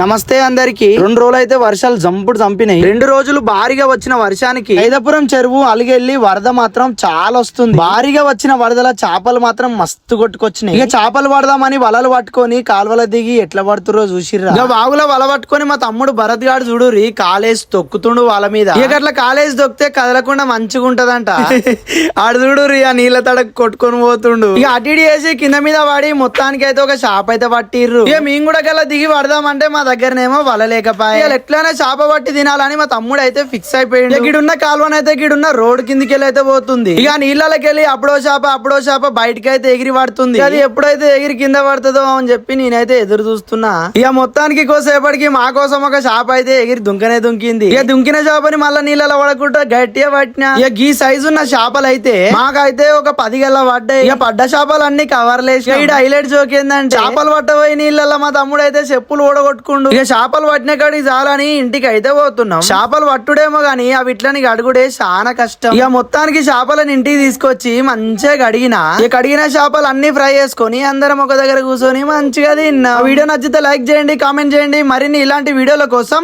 నమస్తే అందరికి. రెండు రోజులు అయితే వర్షాలు జంపుడు చంపినాయి రెండు రోజులు భారీగా వచ్చిన వర్షానికి ఐదపురం చెరువు అలిగెళ్ళి వరద మాత్రం చాలా వస్తుంది. భారీగా వచ్చిన వరదల చేపలు మాత్రం మస్తు కొట్టుకొచ్చినాయి. ఇక చేపలు పడదామని వలలు పట్టుకొని కాలువల దిగి ఎట్లా పడుతురో చూసిర్రా. ఇక వాగులో వల పట్టుకొని మా తమ్ముడు భరత్ గాడు చూడురి కాలేజ్ తొక్కుతుండు వాళ్ళ మీద. ఇక అట్లా కాలేజ్ తొక్కితే కదలకుండా మంచిగా ఉంటదంట. ఆడు చూడురి ఆ నీళ్ళ తడకు కొట్టుకొని పోతుండు. ఇక అటు ఇటు చేసి కింద మీద పడి మొత్తానికి అయితే ఒక షాప్ అయితే పట్టిర్రు. ఇక మేము కూడా గల దిగి పడదామంటే మా దగ్గరనేమో వల లేకపోయా ఇక ఎట్లైనా చేప పట్టి తినాలని మా తమ్ముడు అయితే ఫిక్స్ అయిపోయింది గిడున్న కాలువనైతే గిడున్న రోడ్ కిందికి వెళ్ళి అయితే పోతుంది. ఇక నీళ్ళకి వెళ్ళి అప్పుడో చేప అప్పుడో చేప బయటకి అయితే ఎగిరి పడుతుంది. అది ఎప్పుడైతే ఎగిరి కింద పడుతుందో అని చెప్పి నేనైతే ఎదురు చూస్తున్నా. ఇక మొత్తానికి కోసేపటికి మా కోసం ఒక చేప అయితే ఎగిరి దుంకనే దుంకింది. ఇక దుంకిన చేపని మళ్ళీ నీళ్ళలో పడకుండా గట్టిగా పట్టినా. ఇక గీ సైజు ఉన్న చేపలు అయితే మాకైతే ఒక పది గల్ల పడ్డాయి. ఇక పడ్డ చేపలు అన్ని కవర్లేసి హైలైట్ జోక్ ఏంటంటే చేపలు పట్టబోయి నీళ్ళలో మా తమ్ముడు అయితే చెప్పులు ఓడగొట్టుకుండు ఇక చేపలు పట్టిన కాడికి చాలని ఇంటికి అయితే పోతున్నాం. చేపలు పట్టుడేమో గానీ అవి ఇట్లని గడుగుడే చాలా కష్టం. ఇక మొత్తానికి చేపలను ఇంటికి తీసుకొచ్చి మంచిగా కడిగిన. ఇక కడిగిన చేపలు అన్ని ఫ్రై చేసుకొని అందరం ఒక దగ్గర కూర్చొని మంచిగా తిన్నా. వీడియో నచ్చితే లైక్ చేయండి కామెంట్ చేయండి. మరిన్ని ఇలాంటి వీడియోల కోసం